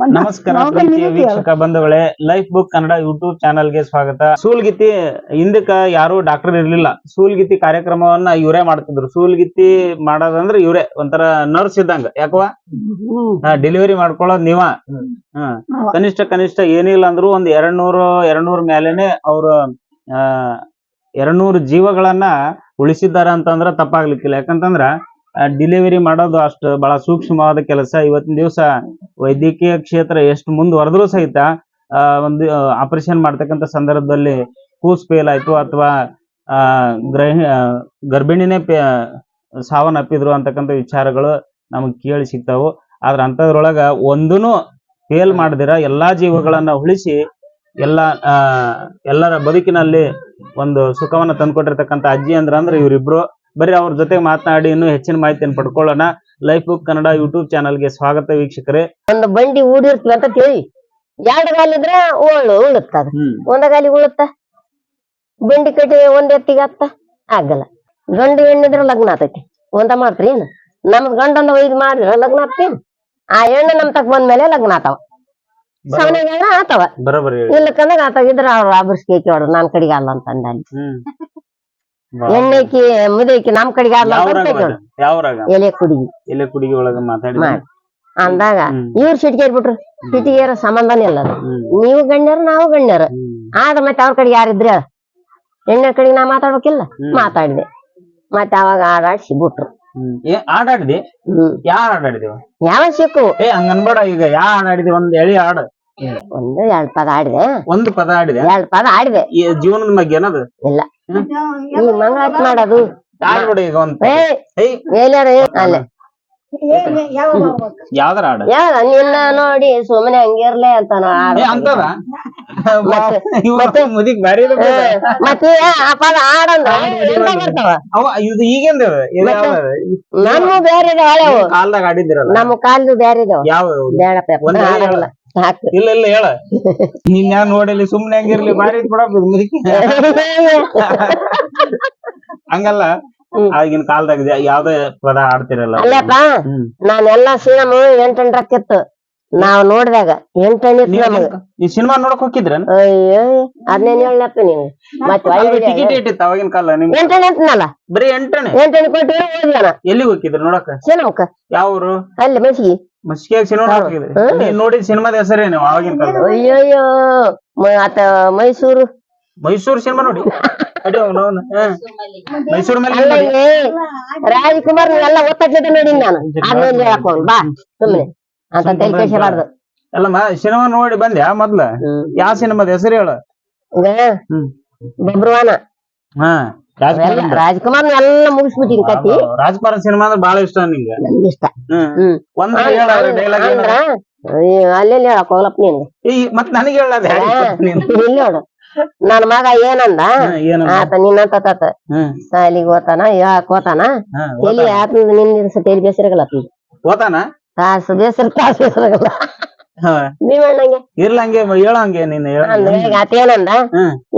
ನಮಸ್ಕಾರ ಪ್ರೀತಿಯ ವೀಕ್ಷಕ ಬಂಧುಗಳೇ ಲೈಫ್ ಬುಕ್ ಕನ್ನಡ ಯೂಟ್ಯೂಬ್ ಚಾನಲ್ಗೆ ಸ್ವಾಗತ. ಸೂಲ್ಗಿತ್ತಿ ಹಿಂದಕ್ಕ ಯಾರು ಡಾಕ್ಟರ್ ಇರ್ಲಿಲ್ಲ. ಸೂಲ್ಗಿತ್ತಿ ಕಾರ್ಯಕ್ರಮವನ್ನ ಇವರೇ ಮಾಡ್ತಿದ್ರು. ಸೂಲ್ಗಿತ್ತಿ ಮಾಡೋದಂದ್ರೆ ಇವರೇ ಒಂಥರ ನರ್ಸ್ ಇದ್ದಂಗ. ಯಾಕವ. ಡೆಲಿವರಿ ಮಾಡ್ಕೊಳ್ಳೋದ್ ನೀವ. ಕನಿಷ್ಠ ಕನಿಷ್ಠ ಏನಿಲ್ಲ ಅಂದ್ರು ಒಂದ್ ಎರಡ್ ನೂರು ಎರಡ್ ನೂರ್ ಮೇಲೆನೆ ಅವ್ರು ಎರಡ್ ನೂರು ಜೀವಗಳನ್ನ ಉಳಿಸಿದಾರ ಅಂತಂದ್ರ ತಪ್ಪಾಗ್ಲಿಕ್ಕಿಲ್ಲ. ಯಾಕಂತಂದ್ರ ಡಿಲಿವರಿ ಮಾಡೋದು ಅಷ್ಟು ಬಹಳ ಸೂಕ್ಷ್ಮವಾದ ಕೆಲಸ. ಇವತ್ತಿನ ದಿವಸ ವೈದ್ಯಕೀಯ ಕ್ಷೇತ್ರ ಎಷ್ಟು ಮುಂದುವರೆದ್ರು ಸಹಿತ ಒಂದು ಆಪರೇಷನ್ ಮಾಡ್ತಕ್ಕಂಥ ಸಂದರ್ಭದಲ್ಲಿ ಕೂಸ್ ಫೇಲ್ ಆಯ್ತು ಅಥವಾ ಗೃಹ ಗರ್ಭಿಣಿನೇ ಪೇ- ಸಾವನ್ನಪ್ಪಿದ್ರು ಅಂತಕ್ಕಂಥ ವಿಚಾರಗಳು ನಮಗೆ ಕೇಳಿ ಸಿಗ್ತಾವು. ಆದ್ರೆ ಅಂತದ್ರೊಳಗ ಒಂದೂ ಫೇಲ್ ಮಾಡದಿರ, ಎಲ್ಲಾ ಜೀವಗಳನ್ನ ಉಳಿಸಿ, ಎಲ್ಲ ಎಲ್ಲರ ಬದುಕಿನಲ್ಲಿ ಒಂದು ಸುಖವನ್ನ ತಂದುಕೊಟ್ಟಿರ್ತಕ್ಕಂಥ ಅಜ್ಜಿ ಅಂದ್ರ ಅಂದ್ರೆ ಇವ್ರಿಬ್ರು ಬರೀ ಅವ್ರ ಜೊತೆ ಮಾತನಾಡಿ ಇನ್ನೂ ಹೆಚ್ಚಿನ ಮಾಹಿತಿಯನ್ನು ಪಡ್ಕೊಳ್ಳೋಣ. ಲೈಫ್ ಬುಕ್ ಕನ್ನಡ ಯೂಟ್ಯೂಬ್ ಚಾನಲ್ಗೆ ಸ್ವಾಗತ ವೀಕ್ಷಕರೇ. ಒಂದು ಬಂಡಿ ಊಡಿರ್ತೀವಿ ಅಂತ ತಿಳಿ ಎರಡು ಗಾಲಿ ಇದ್ರೆ ಓಳು ಉಳುತ್ತ ಒಂದ ಗಾಲಿ ಉಳುತ್ತ. ಬಂಡಿ ಕಟ್ಟಿ ಒಂದ್ ಎತ್ತಿಗೆ ಹತ್ತ ಆಗಲ್ಲ. ಗಂಡು ಹೆಣ್ಣಿದ್ರೆ ಲಗ್ನ ಆತೈತಿ ಒಂದ ಮಾಡ್ತ್ರಿ ಏನು? ನಮ್ದ್ ಗಂಡಂದ ಒಯ್ದು ಮಾಡಿದ್ರೆ ಲಗ್ನ ಆಗ್ತೇನು? ಆ ಹೆಣ್ಣು ನಮ್ ತಕ್ ಬಂದ್ಮೇಲೆ ಲಗ್ನ ಆತಾವ ಸವನಾಗ ಆತಾವ ಬರೋಬರಿ ಹೇಳಿ. ಇಲ್ಲಕ್ಕಂದಾಗ ಇದ್ರ ಅವ್ರ ಆಬರ್ಸ್ಕೆ ಕೇಳ್ರು ನಾನ್ ಕಡೆಗೆ ಅಲ್ಲ ಅಂತ ಅಂದಲ್ಲಿ ಹ್ಮ್. ಎಣ್ಣೆಕಿ ಮುದೈಕಿ ನಮ್ ಕಡೆಗೆ ಎಲೆ ಕುಡಿಗಿ. ಎಲೆ ಕುಡಿಗಿ ಒಳಗ ಮಾತಾಡಿ ಅಂದಾಗ ಇವ್ರು ಸಿಟಿಗೇರ್ ಬಿಟ್ರು ಸಿಟಿಗೇರ ಸಂಬಂಧನೇ ಇಲ್ಲ ನೀವು ಗಣ್ಯರ ನಾವು ಗಣ್ಯರ. ಆದ್ರೆ ಮತ್ತೆ ಅವ್ರ ಕಡೆ ಯಾರಿದ್ರ ಹೆಣ್ಣ ಕಡೆಗೆ ನಾ ಮಾತಾಡ್ಬೇಕಿಲ್ಲ. ಮಾತಾಡಿದೆ. ಮತ್ತೆ ಅವಾಗ ಆಡಾಡ್ಸಿ ಬಿಟ್ರು ಆಡಾಡಿದೆ? ಯಾರು ಆಡಾಡಿದೇವ? ಯಾವ ಸಿಕ್ಕು? ಏ ಹಂಗ ಅನ್ಬೇಡ ಈಗ ಯಾ ಆಡಾಡಿದೆ? ಒಂದ್ ಎಳಿ ಆಡ. ಒಂದು ಎರಡ್ ಪದ ಆಡಿದೆ. ಒಂದು ಪದ ಆಡಿದೆ? ಎರಡ್ ಪದ ಆಡಿದೆ ಜೀವನದ ಬಗ್ಗೆ ಏನದು? ಇಲ್ಲ. ಮಾಡೋದು ಈಗ ಒಂದ್ ಏ ಏಯ್. ಎಲ್ಲಾರ ಅಲ್ಲೇ. ಏನ್ ಯಾವ ಯಾವ್ದಾರ ಆಡ? ಯಾವ ನಿನ್ನ ನೋಡಿ ಸುಮ್ಮನೆ ಹಂಗಿರ್ಲೆ ಅಂತ ಏ ಅಂತದ? ಮತ್ತೆ? ಮುದಿಕ್ ಬ್ಯಾರೆ ಇದೆ ಬಿಡು. ಮತ್ತೆ ಆ ಪದ ಬರ್ತಾವ ಅವ ಇದು ಈಗಿಂದ ಬೇರೆ ಇದಾವ ಹಳೆವು ಕಾಲ್ದಾಗ ಆಡಿದಿರಲ್ಲ ನಮ್ಮ ಕಾಲ್ದು ಬೇರೆ ಇದಾವ. ಯಾವ ಬೇಡಪ್ಪ ಒಂದ್ ಇಲ್ಲ ಇಲ್ಲ ಹೇಳ. ನೀನ್ ಯಾ ನೋಡಿಲಿ ಸುಮ್ನೆ ಹಂಗಿರ್ಲಿ ಬಾರಿ ಬಿಡ ಮುದುಕಿ ಹಂಗಲ್ಲ. ಆಗಿನ ಕಾಲದಾಗ ಯಾವ್ದೇ ಪದ ಆಡ್ತಿರಲ್ಲ. ಅಲ್ಲಪ್ಪ ನಾನು ನಾನೆಲ್ಲಾ ಸಿನಿಮಾ ಎಂಟೆಂಟ್ ರಕ್ಕಿತ್ತು ನಾವ್ ನೋಡಿದಾಗ ಎಂಟನೇ ಈ ಸಿನಿಮಾ ನೋಡಕ್ ಹೋಗಿದ್ರ ಅಯ್ಯೋ ಅದನ್ನೇನ್ ಹೇಳಪ್ಪ ನೀನು? ಮತ್ತೆ ಟಿಕೆಟ್ ಇಟ್ಟಿತ್ತು ಅವಾಗಿನ ಕಾಲ ನಿಮ್ಗೆ. ಎಂಟೆಂಟ್ ಅಂತನಲ್ಲ ಬರೀ ಎಂಟನೇ? ಎಂಟೆಂಟ್ ಕೊಟ್ಟಿದ್ರೆ ಓದ್ಯಾನ ಎಲ್ಲಿಗೆ ಹೋಗಿದ್ರು ನೋಡಕ? ಸಿನಿಮಾಕ್ಕ ಯಾವ ಊರು ಅಲ್ಲಿ ಮೆಸಿಗೆ ಮಸ್ಕಿಯಾಗ ಸಿನಿಮಾ. ನೀನ್ ನೋಡಿದ ಸಿನಿಮಾದ ಹೆಸರೇನು ಅವಾಗಿನ ಕಾಲ ಅಯ್ಯಯ್ಯೋ ಮ- ಆತ ಮೈಸೂರು. ಮೈಸೂರು ಸಿನಿಮಾ ನೋಡಿ. ಅಡಿ ಅವ್ನು ಅವ್ನು. ಹ್ಮ್. ಮೈಸೂರು ಮೇಲೆ ಅಲ್ಲ ನೋಡಿ. ಏ, ರಾಜ್ಕುಮಾರ್ ಎಲ್ಲ ಒತ್ತಕ್ಕೆ ನೋಡಿ ನಾನು. ಆದ್ಮೇಲೆ ಹೇಳಕ್ ಬಾ ಸುಮ್ನೆ. ಅಂತ ತಲೆ ಕೆಡಿಸಬಾರ್ದು ಅಲ್ಲಮ್ಮ ಸಿನಿಮಾ ನೋಡಿ ಬಂದ್ಯಾ ಮೊದ್ಲ? ಯಾವ ಸಿನಿಮಾದ ಹೆಸರು ಹೇಳು? ಹ್ಮ್. ಬಬ್ರುವಾನ. ಹಾ. ರಾಜ್ಕುಮಾರ್ ಎಲ್ಲ ಮುಗಿಸ್ಬಿಟ್ಟಿನಿ ಕತಿ ರಾಜ್ಕುಮಾರ್ ಸಿನಿಮಾ ಅಂದ್ರೆ ಬಹಳ ಇಷ್ಟ ನಿಂಗೆ. ಇಷ್ಟ ಒಂದ್ ಡೈಲಾಗ್ ಅಂದ್ರ ಅಲ್ಲೆಲ್ಲಿ ಹೇಳಕ್ ಹೋಗ್ಲಪ್ಪ ನೀನು? ಮತ್ ನನಗೆ ಹೇಳದ ನೀನು. ಇಲ್ಲಿ ನೋಡು. ನನ್ ಮಗ ಏನಂದ? ಆತ ನಿನ್ನಂತ ತಾತ. ಸಾಲಿಗೆ ಹೋತಾನ ಯಾಕ್ ಹೋತಾನ ಎಲ್ಲಿ ಆತ ನಿನ್ನ ತೇಲಿ ಬೇಸರಗಲ್ಲ ಓತಾನ ತಾಸು ಬೇಸರ ತಾಸು ಬೇಸರಗಲ್ಲ. ನೀನ್ ಈಗ ಆತ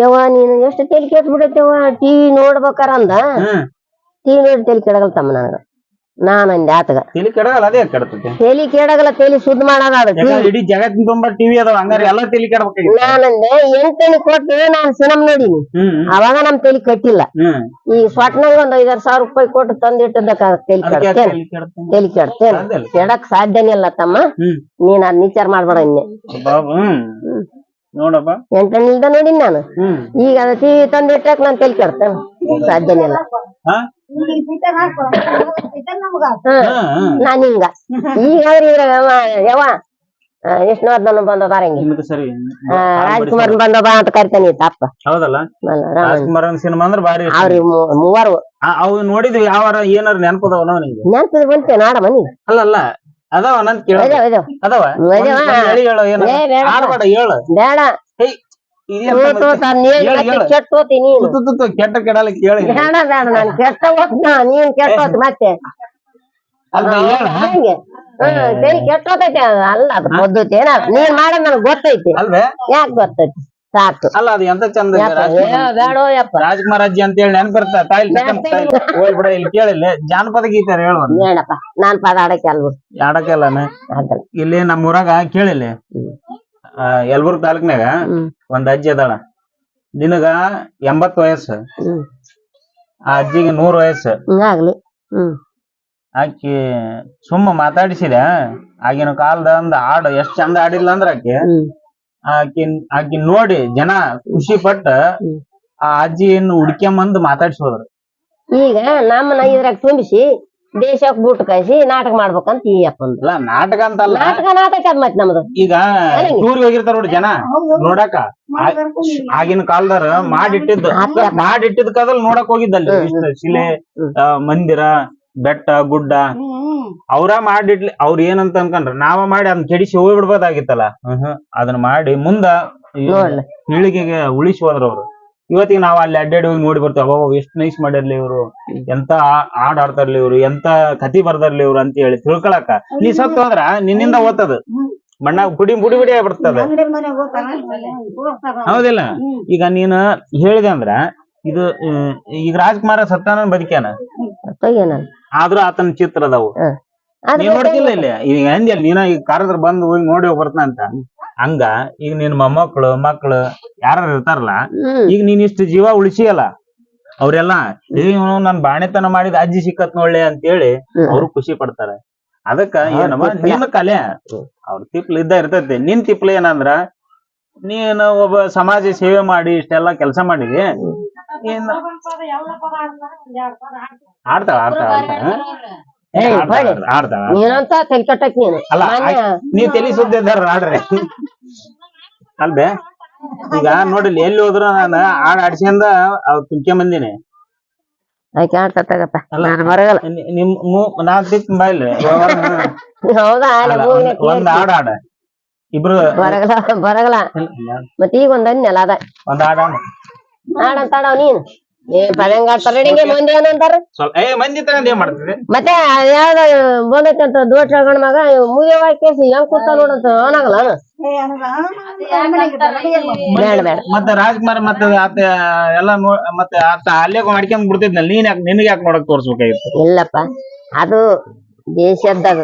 ಯವ್ವ ನೀನು ಎಷ್ಟು ತಲೆ ಕೆಟ್ ಬಿಡತ್ತವ ಟಿವಿ ನೋಡ್ಬೇಕಾರ ಅಂದ? ಟಿವಿ ನೋಡಿ ತಲೆ ಕೆಡಗಲ್ ತಮ್ಮ ನನಗ. ಆತಗ. ತಿಳಿ ಕೆಡಗಲ್ಲ ಅದೇ ಕೆಡತೈತಿ. ತಲಿ ಕೆಡಗಲ್ಲ ತಲಿ ಸುದ್ದ ಮಾಡೋದ ಅದು. ಯಾಕಂದ್ರೆ ಇಡೀ ಜಗತ್ತಿನ ತುಂಬಾ ಟಿವಿ ಅದಾವ ಹಂಗಾರೆ ಎಲ್ಲ ತಿಳಿ ಕೆಡಬೇಕಾಗಿತ್ತು. ನಾನಂದೆ ಎಂಟಣಿ ಕೊಟ್ಟು ನಾನ್ ಸಿನಮ್ ನೋಡಿನಿ. ಹ್ಮ್. ಅವಾಗ ನಮ್ ತಲಿ ಕಟ್ಟಿಲ್ಲ. ಈ ಸ್ವಟ್ನಾಗ ಒಂದ್ ಐದಾರು ಸಾವಿರ ರೂಪಾಯಿ ಕೊಟ್ಟು ತಂದಿಟ್ಟದಕ್ಕ ತಲಿ ಕೆಡ್ತೇನೆ. ತಲಿ ಕೆಡ್ತಾನೆ? ಕೆಡಕ್ ಸಾಧ್ಯನೇ ಇಲ್ಲ ತಮ್ಮ. ನೀನ್ ಅದ್ ವಿಚಾರ ಮಾಡ್ಬೇಡ ಇನ್ನೆ. ನೋಡಪ್ಪ. ಎಂಟಣಿ ನೋಡಿ ನಾನು? ಈಗ ಅದ ಟಿವಿ ತಂದಿಟ್ಟಕ್ ನಾನ್ ತಲಿ ಕೆಡ್ತೇನೆ ಸಾಧ್ಯನೇ ಇಲ್ಲ ನಮ್ಗ. ನಾನ್ ಹಿಂಗ. ಈಗ ಇದ್ರಾಗ ಅವ- ಯವ್ವ ವಿಷ್ಣುವರ್ಧನ್ ಬಂದ ಬಾರಂಗಿ ರಾಜ್ಕುಮಾರ್ ಬಂದ ಬಾ ಅಂತ ಕರಿತಾನೆ ಅಪ್ಪ ತಪ್ಪ. ಹೌದಲ್ಲ? ರಾಜ್ಕುಮಾರ್ ಸಿನಿಮಾ ಅಂದ್ರೆ ಬಾರಿ ಅವ್ರಿ ಮೂವರು. ಅವು ನೋಡಿದ್ವಿ ಯಾವ ಏನಾರ ನೆನಪದವ ನಾವ್ ನಿಂಗೆ ಬಂತೆ ನಾಡ ಮನಿ ಅಲ್ಲ ಅಲ್ಲ ಅದಾವ ನನ್ ಕೇಳ ಅದಾವ ಹೇಳಿ ಏನ. ಆಡ್ಬೇಡ ಬೇಡ. ಕೆಟ್ಟ ಕೆಡಲ್ಲ ಕೇಳಿ ಬೇಡ ಬೇಡ ನಾನ್ ಕೆಟ್ಟ ನೀನ್ ಕೆಟ್ಟ ಹೋತ್ ಮತ್ತೆ. ಅಲ್ಲ ಹೇಳ ಹಂಗೆ. ಹ್ಮ್. ಸರಿ ಕೆಟ್ಟ ಹೋತೈತಿ ಅಲ್ಲ ಅದು ಪದ್ಧತಿ ಏನ ನೀನ್ ಮಾಡೋದ್ ನನಗ್ ಗೊತ್ತೈತಿ. ಯಾಕೆ ಗೊತ್ತೈತಿ? ಸಾಕು. ಅಲ್ಲ ಅದು ಎಂತ ಚಂದ ಬೇಡೋ ಯಪ್ಪ ರಾಜ್ಕುಮಾರ್ ಅಜ್ಜಿ ಅಂತ ಹೇಳಿ ನೆನಪಿರ್ತ ತಾಯಿಲ್ ಹೋಯ್ ಬಿಡ ಇಲ್ಲಿ ಕೇಳಿಲ್ಲ ಜಾನಪದ ಗೀತೆ ಹೇಳು ಹೇಳಪ್ಪ ನಾನ್ ಪದ ಆಡಕ್ಕೆ ಅಲ್ವು? ಇಲ್ಲಿ ನಮ್ಮ ಊರಾಗ ಕೇಳಿಲ್ಲ ಯಲ್ಬುರ್ಗ ತಾಲೂಕ್ನಾಗ ಒಂದ್ ಅಜ್ಜಿ ಅದಾಳ. ನಿನಗ ಎಂಬತ್ ವಯಸ್ಸು. ಆ ಅಜ್ಜಿಗೆ ನೂರ್ ವಯಸ್ಸು. ಆಕಿ ಸುಮ್ಮ ಮಾತಾಡಿಸಿದ ಆಗಿನ ಕಾಲದ ಒಂದ್ ಹಾಡು ಎಷ್ಟ್ ಚಂದ ಆಡಿಲ್ಲ ಅಂದ್ರ ಆಕಿ. ಹ್ಮ್ ಆಕಿ ಆಕಿ ನೋಡಿ ಜನ ಖುಷಿ ಪಟ್ಟ. ಆ ಅಜ್ಜಿಯನ್ನು ಹುಡ್ಕೊಂಬಂದ್ ಮಾತಾಡ್ಸೋದ್ರು ಈಗ ನಮ್ಮನ್ನ ಇದ್ರಾಗ ತುಂಬಿಸಿ ದೇಶಕ್ ಬೂಟ್ ಕಳಿಸಿ ನಾಟಕ ಮಾಡ್ಬೇಕಂತ ಈ ಅಪ್ಪಂದು ಅಲ್ಲ ನಾಟಕ ಅಂತಲ್ಲ. ನಾಟಕ ನಾಟಕ ಅದ್ ಮತ್ ನಮ್ದು. ಈಗ ಟೂರ್ ಹೋಗಿರ್ತಾರ ನೋಡಿ ಜನ. ನೋಡಾಕ ಆಗಿನ ಕಾಲದಾರ ಮಾಡಿಟ್ಟಿದ್ದು. ಆತ. ಮಾಡಿಟ್ಟಿದ್ ಕದಲ್ ನೋಡಕ್ ಹೋಗಿದ್ದಲ್ಲಿ ಶಿಲೆ. ಆ, ಮಂದಿರ ಬೆಟ್ಟ ಗುಡ್ಡ. ಅವ್ರ ಮಾಡಿಡ್ಲಿ ಅವ್ರ ಏನಂತ ಅನ್ಕೊಂಡ್ರ ನಾವ ಮಾಡಿ ಅದನ್ನ ಕೆಡಿಸಿ ಹೋಗ್ಬಿಡ್ಬೋದಾಗಿತ್ತಲ್ಲ? ಹ್ಮ್. ಅದನ್ನ ಮಾಡಿ ಮುಂದ. ಪೀಳಿಗೆಗೆ ಉಳಿಸಿ ಹೋದ್ರ ಅವ್ರು. ಇವತ್ತಿಗೆ ನಾವ್ ಅಲ್ಲಿ ಅಡ್ಡಾಡಿ ಹೋಗಿ ನೋಡಿ ಬರ್ತೇವೆ ಅವಾಗ ಎಷ್ಟ್ ನೈಸ್ ಮಾಡಿರ್ಲಿ ಇವ್ರು. ಎಂತ ಹಾಡ್ ಆಡ್ತಾರ್ಲಿ ಇವ್ರು ಎಂತ ಕತಿ ಬರ್ದಾರ್ಲಿ ಇವ್ರು ಅಂತ ಹೇಳಿ ತಿಳ್ಕೊಳಕ. ನೀ ಸತ್ತು ಹೋದ್ರ ನಿನ್ನಿಂದ ಓದ್ತದ ಮಣ್ಣ ಬುಡಿ ಬುಡಿ ಬುಡಿ ಆಗ್ಬಿಡ್ತದ. ಹೌದಿಲ್ಲ. ಈಗ ನೀನು ಹೇಳಿದೆ ಅಂದ್ರ ಇದು ಈಗ ರಾಜ್ಕುಮಾರ ಸತ್ತಾನ ಬದುಕ್ಯಾನ? ಆದ್ರೂ ಆತನ ಚಿತ್ರ ಅದಾವು. ಅದ್ ನೀನ್ ನೋಡ್ತಿಲ್ಲ ಇಲ್ಲಿ? ಈಗ ಹೆಂಗ ನೀನ ಈಗ ಕರೆದ್ರ ಬಂದು ಹೋಗಿ ನೋಡಿ ಹೋಗ್ಬರ್ತನ ಅಂತ? ಹಂಗ? ಈಗ ನಿನ್ ಮೊಮ್ಮಕ್ಳು ಮಕ್ಳು ಯಾರು ಇರ್ತಾರಲ್ಲ ಈಗ ನೀನ್ ಇಷ್ಟು ಜೀವ ಉಳಿಸಿಯಲ್ಲ ಅವ್ರೆಲ್ಲ ಇವನು ನನ್ ಬಾಣೆತನ ಮಾಡಿದ ಅಜ್ಜಿ ಸಿಕ್ಕತ್ ನೋಡ್ಲೆ ಅಂತೇಳಿ ಹೇಳಿ ಅವ್ರು ಖುಷಿ ಪಡ್ತಾರೆ. ಅದಕ್ಕ ಏನಮ್ಮ ನಿನ್ನ ಕಲೆ. ಅವ್ರ ತಿಪ್ಲ ಇದ್ದ ಇರ್ತೈತಿ. ನಿನ್ ತಿಪ್ಲ ಏನಂದ್ರ ನೀನು ಒಬ್ಬ ಸಮಾಜ ಸೇವೆ ಮಾಡಿ ಇಷ್ಟೆಲ್ಲಾ ಕೆಲಸ ಮಾಡಿದಿ ಏನ್ ಆಡ್ತಾಳ ಆಡ್ತಾಳ ಆಡ್ತಾಳ ಏ, ಆಡ್ತಾಳ, ಹೊಡಿ. ನೀನಂತ ತಲೆ ಕೆಟ್ಟಕ್ ನೀನು ಅಲ್ಲ ಮಾನ್ಯ ಆಕಿ- ನೀವ್ ತಲಿ ಸುದ್ದಿದ್ದಾರ ಆಡ್ರಿ. ಅಲ್ಬೆ ಈಗ ನೋಡಿಲ್ಲ ಎಲ್ಲಿ ಹೋದ್ರು ನಾನು ಹಾಡ್ ಆಡ್ಸ್ಕೊಂಡ ಅವ್ ತುಂಬ್ಕೊಂಡ್ ಬಂದಿನಿ ಆಯ್ಕೆ ಆಡ್ತಾ ನಾನು ಬರಗಲ್ಲ ನಿಮ್ ನಾಲ್ಕು ದಿಕ್ ಹೌದಾ? ಒಂದ್- ಹಾಡ್ ಆಡ ಇಬ್ರು ಬರಗಲ್ಲ ಬರಗಲ್ಲ. ಮತ್ ಈಗ ಒಂದ್ ಅನ್ನಲ್ಲ ಅದ. ಒಂದ್ ಹಾಡ ಆಡ. ಆಡಂತ ಆಡವ್ ನೀನು? ಮತ್ತೆ ಯಾವ್ದ ಬಂದೈತಂತ ದೋಷ ಗಣ ಮಗ ಮುಗಿಯವ ಕೇಸಿ ಹೆಂಗ್ ಕೂತ ನೋಡಂತ ಅವನಾಗಲ್ಲ. ಬೇಡ ಬೇಡ. ಮತ್ತೆ ರಾಜ್ಕುಮಾರ್ ಮತ್ತೆ ಆತ ಎಲ್ಲ ಮತ್ತೆ ಆತ ಅಲ್ಲೇ ಮಾಡ್ಕೊಂಡ್ ಬಿಡ್ತಿದ್ನಲ್ಲ ನೀನ್ ಯಾಕೆ ನಿನಗೆ ಯಾಕೆ ನೋಡಕ್ ತೋರ್ಸ್ಬೇಕಾಗಿತ್ತು? ಇಲ್ಲಪ್ಪ ಅದು ದೇಶದ್ದಾಗ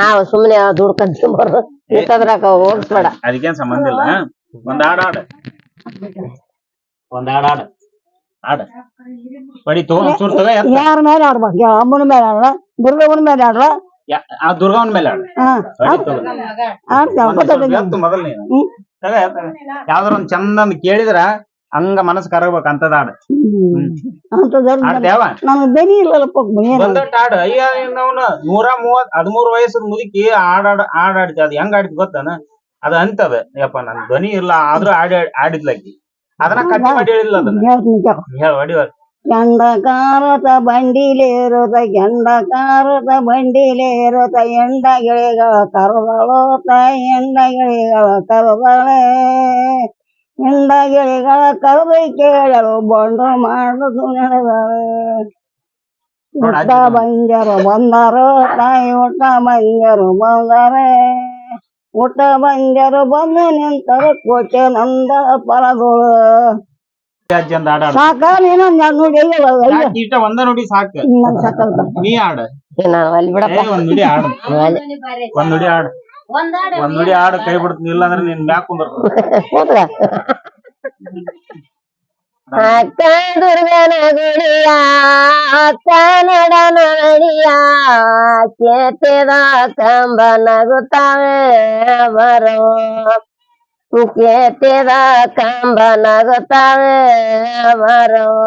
ನಾವು ಸುಮ್ನೆ ಇಂಥದ್ರಾಗ ಹೋಗ್ಸ್ಬೇಡ. ಅದಕ್ಕೇನ್ ಸಂಬಂಧ ಇಲ್ಲ ಒಂದ್ ಹಾಡ್ ಆಡ ಒಂದ್ ಹಾಡ್. ಆಡ. ಬಡಿ ತಗೋ ಒಂಚೂರ್ ತಗ ಎತ್ತ. ಯಾರ ಮೇಲೆ ಆಡ್ಬೇಕು ಯಾ ಅಮ್ಮನ ಮೇಲೆ ಆಡ್ಲ ದುರ್ಗಮ್ಮನ ಮೇಲೆ ಯಾ- ಆ ದುರ್ಗಾವನ್ ಮೇಲೆ ಆಡ. ಬಡಿ ತಗೋ. ಒಂದ್ ಸ್ವಲ್ಪ ಎತ್ತು ಮೊದಲ್ ನೀನು. ಹ್ಮ್. ತಗ ಯಾವ್ದಾರ ಒಂದ್ ಚಂದ ಕೇಳಿದ್ರ ಹಂಗ ಮನಸ್ ಕರಗ್ಬೇಕು ಅಂತದ ಆಡ. ಅಂತದಲ್ಲ ಆಡ್ತೇವ ನಮ್ಗೆ ಬೆನಿ ಇಲ್ಲಲ್ಲಪ್ಪ ಏನು ಹಾಡು ಅಯ್ಯ ಅವನು ನೂರ ಮೂವತ್ ಹದಿಮೂರು ವಯಸ್ಸದ ಮುದುಕಿ ಆಡಾಡ ಆಡಾಡ್ತಿ ಅದ್ ಹೆಂಗ್ ಆಡಿದ್ ಗೊತ್ತಾನ? ಅದ ಅಂತದ ಯಪ್ಪ ನನ್ ಧ್ವನಿ ಇಲ್ಲ ಆದ್ರೂ ಆಡಿ ಆಡಿದ್ಲಕ್ಕಿ. ಅದನ್ನ ಕಟ್ಟಿ ಮಾಡಿ ಹೇಳಿಲ್ಲ ಅದನ್ನ ಹೇಳ್ತೀನಿ ಕೇಳು. ಹೇಳ ಹೊಡಿವ ಗಂಡ ಕಾರತ ಬಂಡಿಲೇರುತ್ತ ಗಂಡ ಕಾರತ ಬಂಡಿಲೇರುತ್ತ ಎಂಡ ಗಿಳಿಗಳ ಕರದಳೋತ ಎಂಡ ಗಿಳಿಗಳ ಕರದಳೆ ಎಂಡ ಗಿಳಿಗಳ ಕರೆದು ಕೇಳಲು ಬಂಡು ಮಾಡುದು ನಡೆದಳೆ ನೋಡ್ ಊಟ ಅಜ್ಜಿ ನೋಡ್. ಬಂಜರು ಬಂದರು ತಾಯಿ ಊಟ ಬಂಜರು ಬಂದರೆ ಊಟ ಬಂಜರು ಬಂದು ನಿಂತರು ಕೋಟೆ ನಂದ ಪರಗಳು ಸಾಕ ನೀನು ನೋಡಿ ಒಂದ ನೋಡಿ ಸಾಕ. ನಂಗ್. ನೀ ಆಡ. ನಾನು ಅಲ್ಲಿ ಏ ಬಿಡಪ್ಪ ಒಂದ್ ನುಡಿ ಆಡು. ಅಲ್ಲಿ. ಒಂದ್ ನುಡಿ ಆಡ. ಒಂದ್ ನುಡಿ ಆಡ ಕೈ ಬಿಡ್ತೀನಿ ಇಲ್ಲ ಅಂದ್ರೆ ನಿನ್ ಮ್ಯಾಕ್ ಕುಂದ್ರ அக்க துர்கன குடியா அக்க நடனியா கேட்டதா கம்பன குத்தாவே வரும் கேட்டதா கம்பன குத்தாவே வரும்